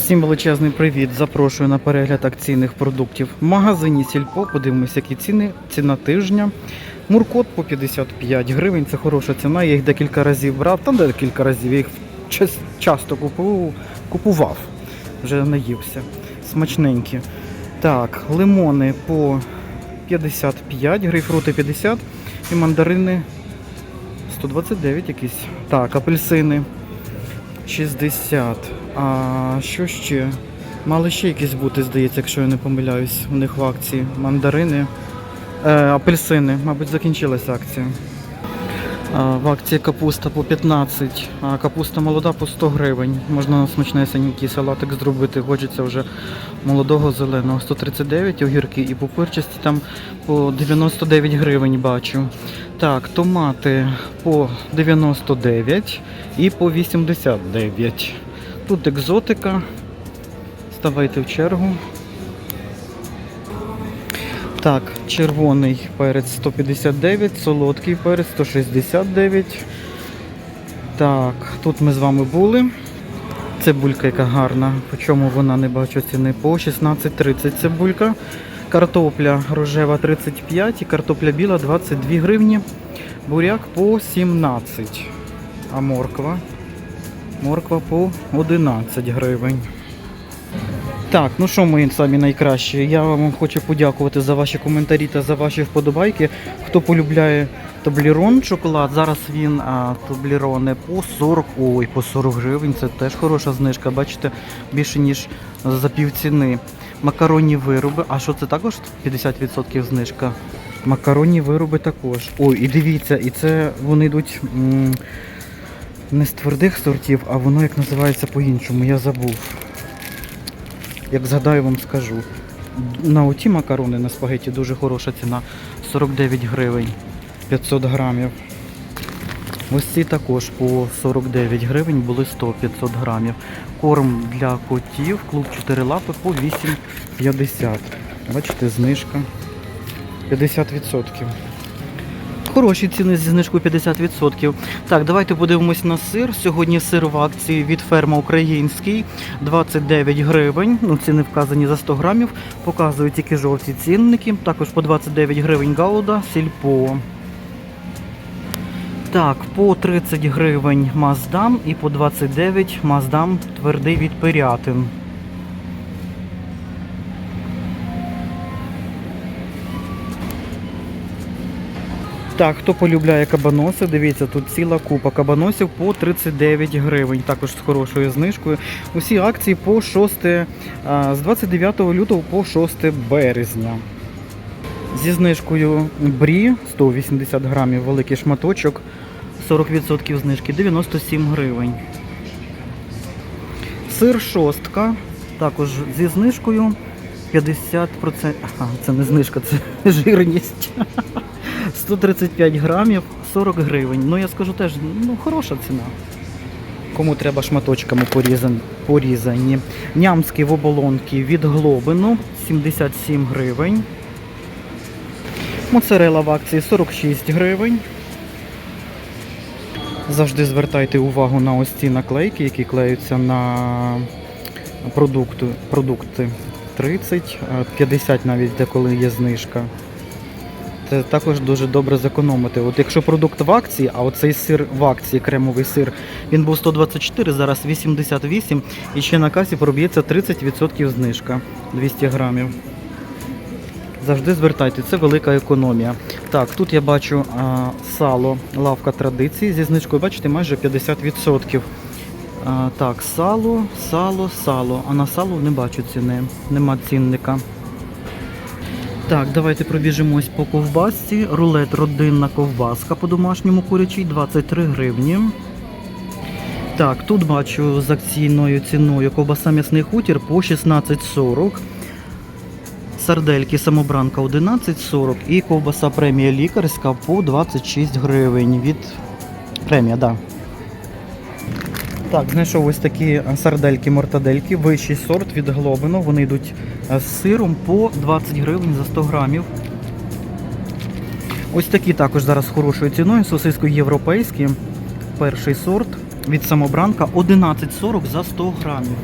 Всім величезний привіт. Запрошую на перегляд акційних продуктів в магазині Сільпо. Подивимося, які ціни. Ціна тижня. Муркот по 55 гривень. Це хороша ціна. Я їх декілька разів брав. Там декілька разів. Я їх часто купував. Вже наївся. Смачненькі. Так, лимони по 55, грейпфрути 50 і мандарини 129 якісь. Так, апельсини 60. А що ще? Мали ще якісь бути, здається, якщо я не помиляюсь, у них в акції. Мандарини, е, апельсини, мабуть, закінчилася акція. А, в акції капуста по 15, а капуста молода по 100 гривень. Можна смачнесенький салатик зробити, хочеться вже молодого зеленого. 139 огірки і пупирчасті там по 99 гривень бачу. Так, томати по 99 і по 89. Тут екзотика. Ставайте в чергу. Так, червоний перець 159, солодкий перець 169. Так, тут ми з вами були. Цибулька яка гарна. По чому вона не бачу ціни? По 16,30 цибулька. Картопля рожева 35 і картопля біла 22 гривні. Буряк по 17. А морква? Морква по 11 гривень. Так, ну що, мої самі найкращі? Я вам хочу подякувати за ваші коментарі та за ваші вподобайки. Хто полюбляє таблірон шоколад, зараз він а, таблірони по 40, ой, по 40 гривень. Це теж хороша знижка. Бачите, більше ніж за півціни. Макаронні вироби. А що це також 50% знижка? Макаронні вироби також. Ой, і дивіться, і це вони йдуть не з твердих сортів, а воно як називається по-іншому, я забув. Як згадаю, вам скажу. На оті макарони на спагеті дуже хороша ціна. 49 гривень 500 грамів. Ось ці також по 49 гривень були 100-500 грамів. Корм для котів, клуб 4 лапи по 8,50. Бачите, знижка 50%. Хороші ціни зі знижкою 50%. Так, давайте подивимось на сир. Сьогодні сир в акції від ферма Український 29 гривень. Ну, ціни вказані за 100 грамів. Показують тільки жовті цінники. Також по 29 гривень гауда, сільпо. Так, по 30 гривень Маздам і по 29 Маздам твердий від Пирятин. Так, хто полюбляє кабаноси, дивіться, тут ціла купа кабаносів по 39 гривень, також з хорошою знижкою. Усі акції по 6, з 29 лютого по 6 березня. Зі знижкою брі 180 грамів, великий шматочок, 40% знижки, 97 гривень. Сир шостка, також зі знижкою 50%. Ага, це не знижка, це жирність. 135 грамів, 40 гривень. Ну я скажу теж, ну хороша ціна. Кому треба шматочками порізані. Нямські в оболонки від глобину 77 гривень. Моцарела в акції 46 гривень. Завжди звертайте увагу на ось ці наклейки, які клеються на продукти 30, 50 навіть деколи є знижка. Це також дуже добре зекономити. От якщо продукт в акції, а оцей сир в акції, кремовий сир, він був 124, зараз 88 і ще на касі проб'ється 30% знижка 200 грамів. Завжди звертайте, це велика економія. Так, тут я бачу а, сало, лавка традиції зі знижкою, бачите, майже 50%. А, так, сало, сало, сало. А на сало не бачу ціни, нема цінника. Так, давайте пробіжимось по ковбасці. Рулет родинна ковбаска по домашньому курячій 23 гривні. Так, тут бачу з акційною ціною ковбаса м'ясний хутір по 16,40. Сардельки самобранка 11,40 і ковбаса премія лікарська по 26 гривень від премія, да. Так, знайшов ось такі е, сардельки-мортадельки, вищий сорт від глобино. Вони йдуть е, з сиром по 20 гривень за 100 грамів. Ось такі також зараз хорошою ціною. Сосиско європейські. Перший сорт від самобранка 11,40 за 100 грамів.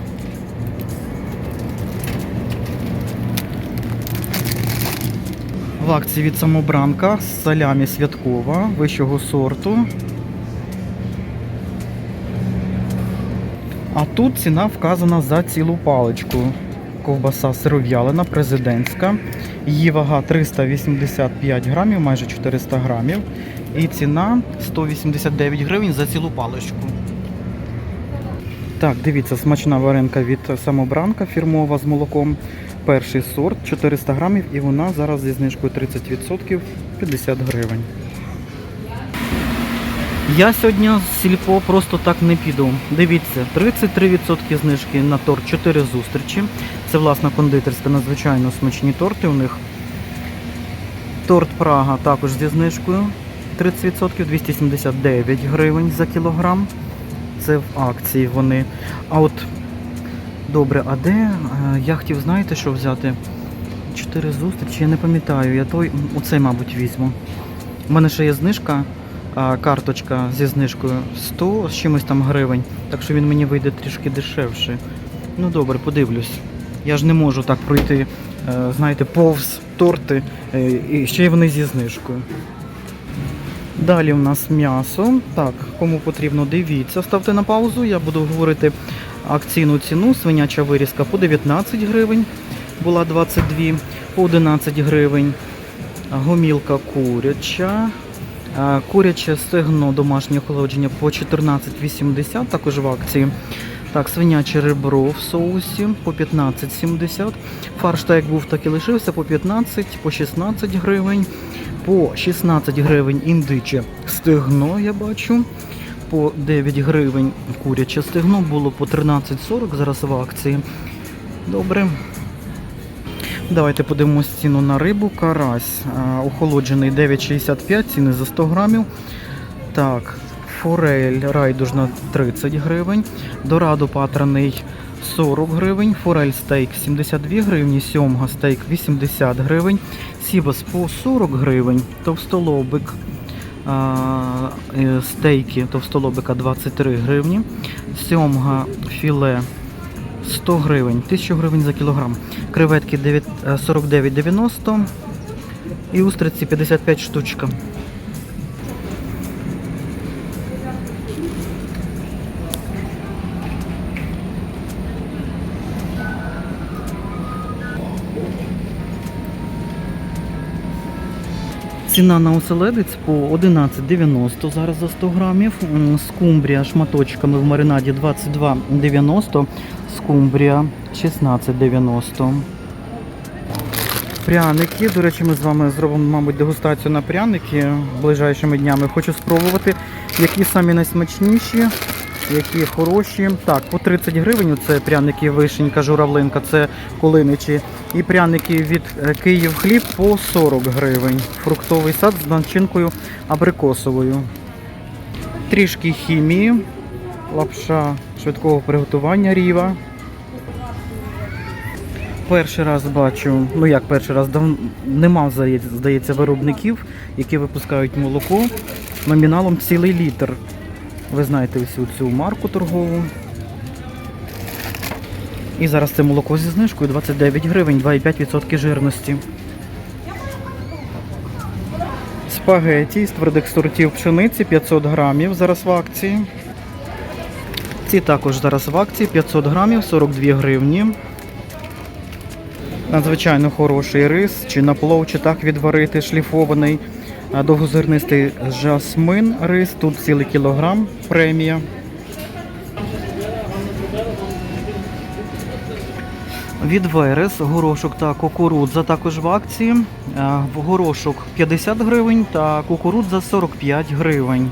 В акції від самобранка салямі святкова вищого сорту. А тут ціна вказана за цілу паличку. Ковбаса сиров'ялина, президентська. Її вага 385 грамів, майже 400 грамів. І ціна 189 гривень за цілу паличку. Так, дивіться, смачна варенка від самобранка фірмова з молоком. Перший сорт 400 грамів і вона зараз зі знижкою 30% 50 гривень. Я сьогодні з сільпо просто так не піду. Дивіться, 33% знижки на торт 4 зустрічі. Це власна кондитерська, надзвичайно смачні торти у них. Торт Прага також зі знижкою 30%, 279 гривень за кілограм. Це в акції вони. А от добре, а де? Е, Я хотів, знаєте, що взяти? Чотири зустрічі, я не пам'ятаю. Я той, оцей, мабуть, візьму. У мене ще є знижка, карточка зі знижкою 100 з чимось там гривень, так що він мені вийде трішки дешевше. Ну добре, подивлюсь. Я ж не можу так пройти, е, знаєте, повз торти, е, і ще й вони зі знижкою. Далі у нас м'ясо. Так, кому потрібно, дивіться. Ставте на паузу, я буду говорити акційну ціну. Свиняча вирізка по 19 гривень, була 22, по 11 гривень. Гомілка куряча. Куряче стегно домашнє охолодження по 14,80, також в акції. Так, свиняче ребро в соусі по 15,70. Фарш так як був, так і лишився по 15, по 16 гривень. По 16 гривень індиче стегно, я бачу. По 9 гривень куряче стегно було по 13,40 зараз в акції. Добре. Давайте подивимось ціну на рибу. Карась охолоджений 9,65, ціни за 100 грамів. Так, форель райдужна 30 гривень. Дорадо патраний 40 гривень. Форель стейк 72 гривні. Сьомга стейк 80 гривень. Сібас по 40 гривень. Товстолобик а, е, стейки товстолобика 23 гривні. Сьомга філе 100 гривень, 1000 гривень за кілограм. Креветки 9 е, 49,90 і устриці 55 штучка. Ціна на оселедець по 11,90 зараз за 100 грамів. Скумбрія шматочками в маринаді 22,90. Скумбрія 16,90. Пряники. До речі, ми з вами зробимо, мабуть, дегустацію на пряники ближайшими днями. Хочу спробувати, які самі найсмачніші, які хороші. Так, по 30 гривень це пряники вишенька, журавлинка, це колиничі. І пряники від е, Київ хліб по 40 гривень. Фруктовий сад з начинкою абрикосовою. Трішки хімії, лапша швидкого приготування ріва. Перший раз бачу, ну як перший раз, дав, нема, здається, здається, виробників, які випускають молоко номіналом цілий літр. Ви знаєте всю цю марку торгову. І зараз це молоко зі знижкою 29 гривень, 2,5% жирності. Спагеті з твердих сортів пшениці 500 грамів зараз в акції. Ці також зараз в акції 500 грамів 42 гривні. Надзвичайно хороший рис, чи на плов, чи так відварити, шліфований. Довгозернистий жасмин рис, тут цілий кілограм, премія. Від Верес, горошок та кукурудза також в акції. В горошок 50 гривень та кукурудза 45 гривень.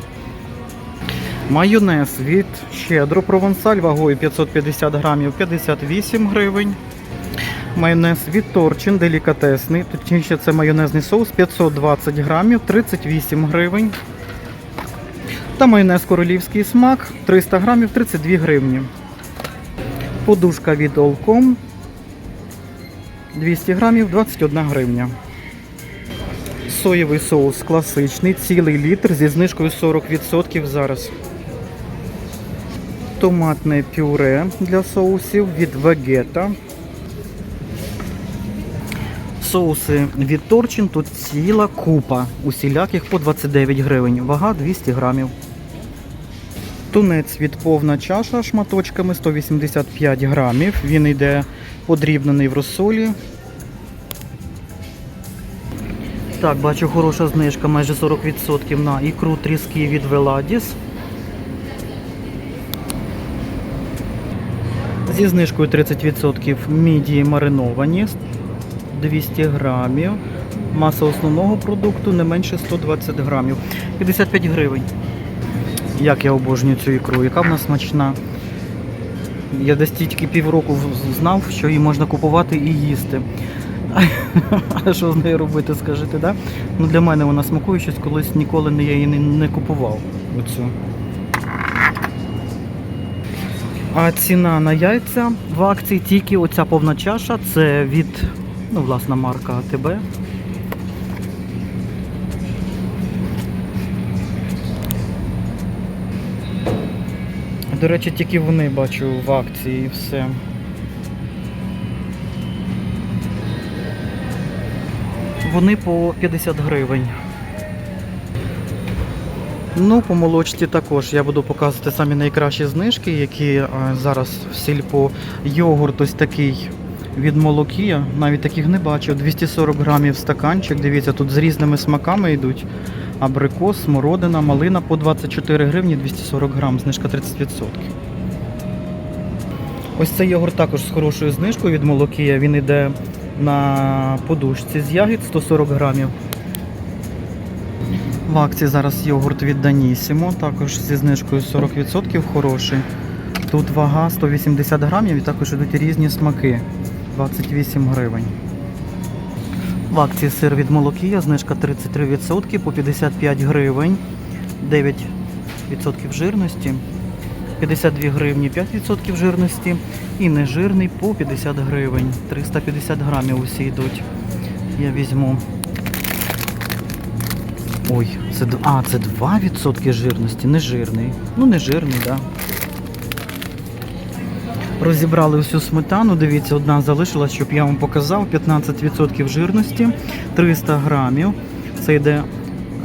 Майонез від щедро провансаль вагою 550 грамів 58 гривень. Майонез від Торчин делікатесний. Точніше, це майонезний соус 520 грамів 38 гривень. Та майонез королівський смак 300 грамів 32 гривні. Подушка від Олком 200 грамів 21 гривня. Соєвий соус класичний, цілий літр зі знижкою 40% зараз. Томатне пюре для соусів від Вегета. Соуси від Торчин тут ціла купа усіляких по 29 гривень. Вага 200 грамів. Тунець від повна чаша шматочками 185 грамів. Він йде подрібнений в розсолі. Так, бачу хороша знижка, майже 40% на ікру тріски від Веладіс. Зі знижкою 30% мідії мариновані 200 грамів. Маса основного продукту не менше 120 грамів. 55 гривень. Як я обожнюю цю ікру, яка вона смачна. Я десь тільки півроку знав, що її можна купувати і їсти. А що з нею робити, скажете, да? Ну для мене вона смакує щось, колись ніколи не, я її не купував. Оцю. А ціна на яйця в акції тільки оця повна чаша, це від, ну, власна марка АТБ. До речі, тільки вони бачу в акції і все. Вони по 50 гривень. Ну, по молочці також я буду показувати самі найкращі знижки, які е, зараз в сільпо. Йогурт ось такий від молокія. Навіть таких не бачив. 240 грамів стаканчик. Дивіться, тут з різними смаками йдуть. Абрикос, смородина, малина по 24 гривні 240 грам, знижка 30%. Ось цей йогурт також з хорошою знижкою від молокія. Він йде на подушці з ягід 140 грамів. В акції зараз йогурт від Данісімо, також зі знижкою 40% хороший. Тут вага 180 грамів і також йдуть різні смаки 28 гривень. В акції сир від Молокія, знижка 33% по 55 гривень, 9% жирності, 52 гривні 5% жирності і нежирний по 50 гривень. 350 грамів усі йдуть. Я візьму. Ой, це, а, це 2% жирності, нежирний. Ну, нежирний, так. Да. Розібрали всю сметану, дивіться, одна залишилась, щоб я вам показав. 15% жирності, 300 грамів. Це йде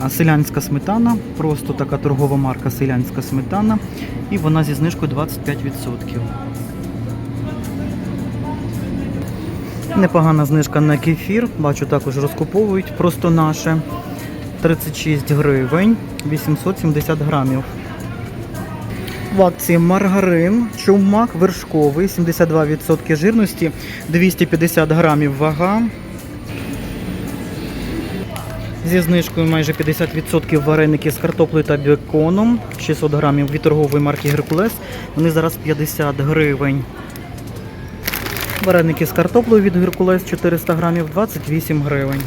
селянська сметана, просто така торгова марка селянська сметана. І вона зі знижкою 25%. Непогана знижка на кефір. Бачу, також розкуповують просто наше. 36 гривень, 870 грамів. В акції маргарин, чумак вершковий, 72% жирності, 250 грамів вага. Зі знижкою майже 50% вареники з картоплею та беконом, 600 грамів від торгової марки Геркулес. Вони зараз 50 гривень. Вареники з картоплею від Геркулес 400 грамів, 28 гривень.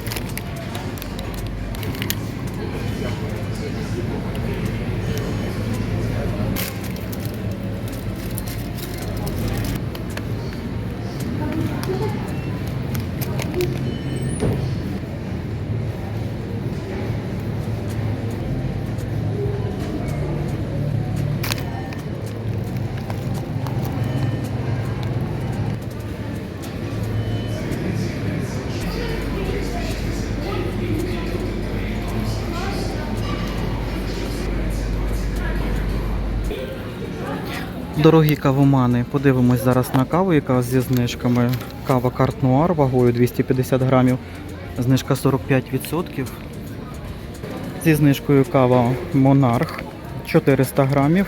Дорогі кавомани, подивимось зараз на каву, яка зі знижками. Кава Карт Нуар вагою 250 грамів, знижка 45%. Зі знижкою кава Монарх 400 грамів.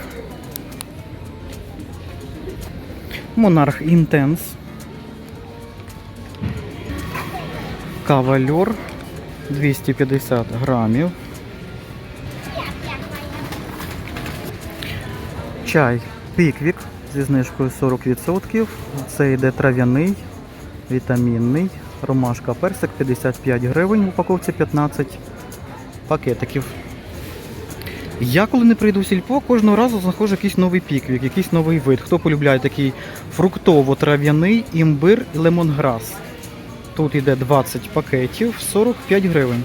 Монарх Інтенс. Кава Льор 250 грамів. Чай Піквік зі знижкою 40%. Це йде трав'яний, вітамінний. Ромашка персик 55 гривень, в упаковці 15 пакетиків. Я коли не прийду в сільпо, кожного разу знаходжу якийсь новий піквік, якийсь новий вид. Хто полюбляє такий фруктово-трав'яний імбир і лемонграс. Тут йде 20 пакетів, 45 гривень.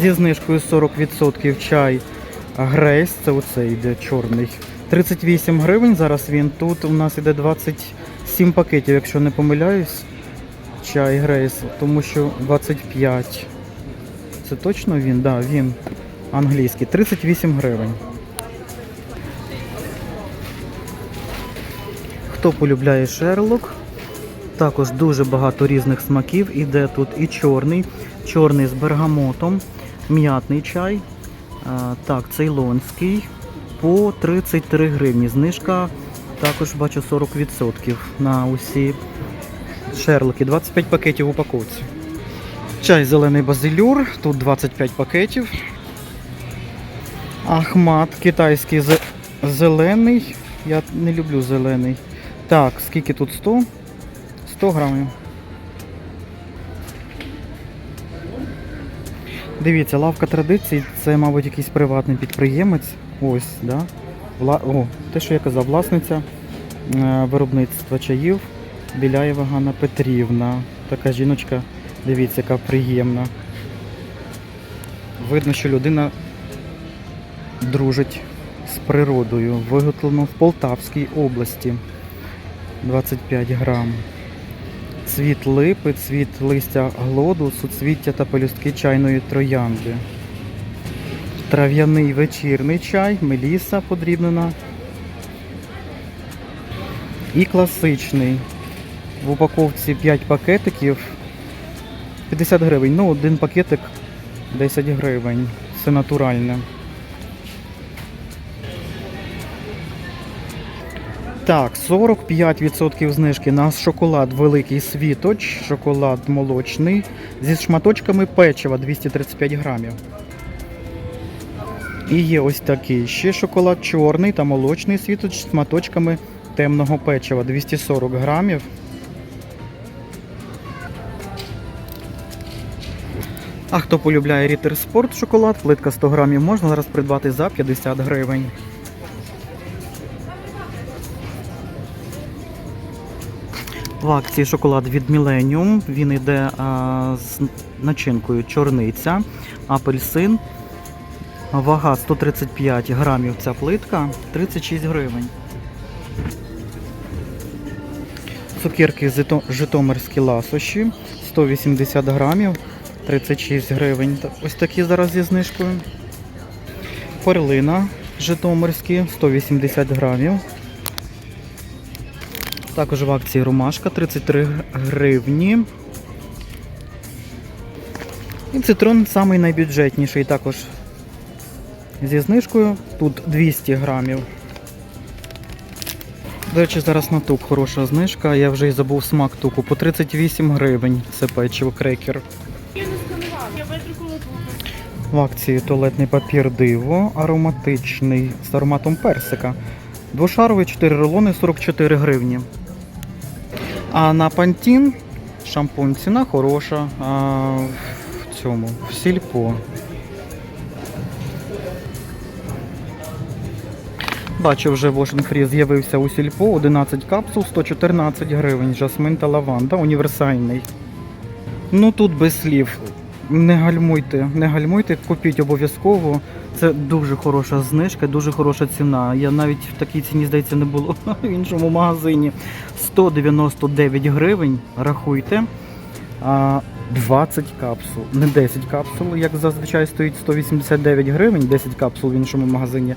Зі знижкою 40% чай Грейс, це оце йде чорний. 38 гривень зараз він. Тут у нас йде 27 пакетів, якщо не помиляюсь. чай Грейс, тому що 25. Це точно він? Так, да, він англійський. 38 гривень. Хто полюбляє Шерлок? Також дуже багато різних смаків. Іде тут і чорний, чорний з бергамотом, м'ятний чай. А, так, цейлонський по 33 гривні. Знижка також бачу 40% на усі шерлоки. 25 пакетів в упаковці. Чай зелений базилюр, тут 25 пакетів. Ахмат китайський зелений. Я не люблю зелений. Так, скільки тут 100? 100 грамів. Дивіться, лавка традицій це, мабуть, якийсь приватний підприємець. Ось, да? Вла... О, те, що я казав, власниця е, виробництва чаїв Біляєва Ганна Петрівна. Така жіночка, дивіться, яка приємна. Видно, що людина дружить з природою. Виготовлено в Полтавській області. 25 грам. Цвіт липи, цвіт листя глоду, суцвіття та пелюстки чайної троянди. Трав'яний вечірний чай, меліса подрібнена. І класичний. В упаковці 5 пакетиків. 50 гривень. Ну, один пакетик 10 гривень. Це натуральне. Так, 45% знижки на шоколад Великий Світоч, шоколад молочний зі шматочками печива 235 грамів. І є ось такий ще шоколад чорний та молочний світоч з шматочками темного печива 240 грамів. А хто полюбляє Рітер Спорт шоколад, плитка 100 грамів можна зараз придбати за 50 гривень. В акції шоколад від Millennium. Він йде а, з начинкою чорниця, апельсин. Вага 135 грамів ця плитка, 36 гривень. Цукерки житомирські ласощі 180 грамів, 36 гривень. Ось такі зараз зі знижкою. Перлина житомирські 180 грамів. Також в акції ромашка 33 гривні. І цитрон самий найбюджетніший також зі знижкою. Тут 200 грамів. До речі, зараз на тук хороша знижка. Я вже й забув смак туку. По 38 гривень це печиво крекер. В акції туалетний папір диво ароматичний з ароматом персика. Двошаровий 4 рулони 44 гривні. А на Пантін шампунь ціна хороша. А в цьому в сільпо. Бачу, вже Washing Free з'явився у сільпо 11 капсул, 114 гривень. Жасмин та лаванда, універсальний. Ну тут без слів. Не гальмуйте, не гальмуйте, купіть обов'язково. Це дуже хороша знижка, дуже хороша ціна. Я навіть в такій ціні, здається, не було в іншому магазині. 199 гривень, рахуйте. 20 капсул, не 10 капсул, як зазвичай стоїть 189 гривень, 10 капсул в іншому магазині,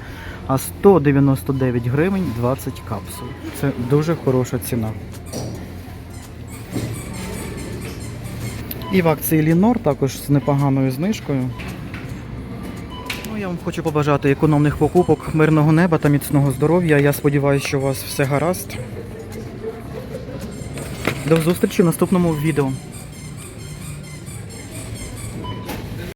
а 199 гривень 20 капсул. Це дуже хороша ціна. І в акції Лінор також з непоганою знижкою. Ну, я вам хочу побажати економних покупок, мирного неба та міцного здоров'я. Я сподіваюся, що у вас все гаразд. До зустрічі в наступному відео.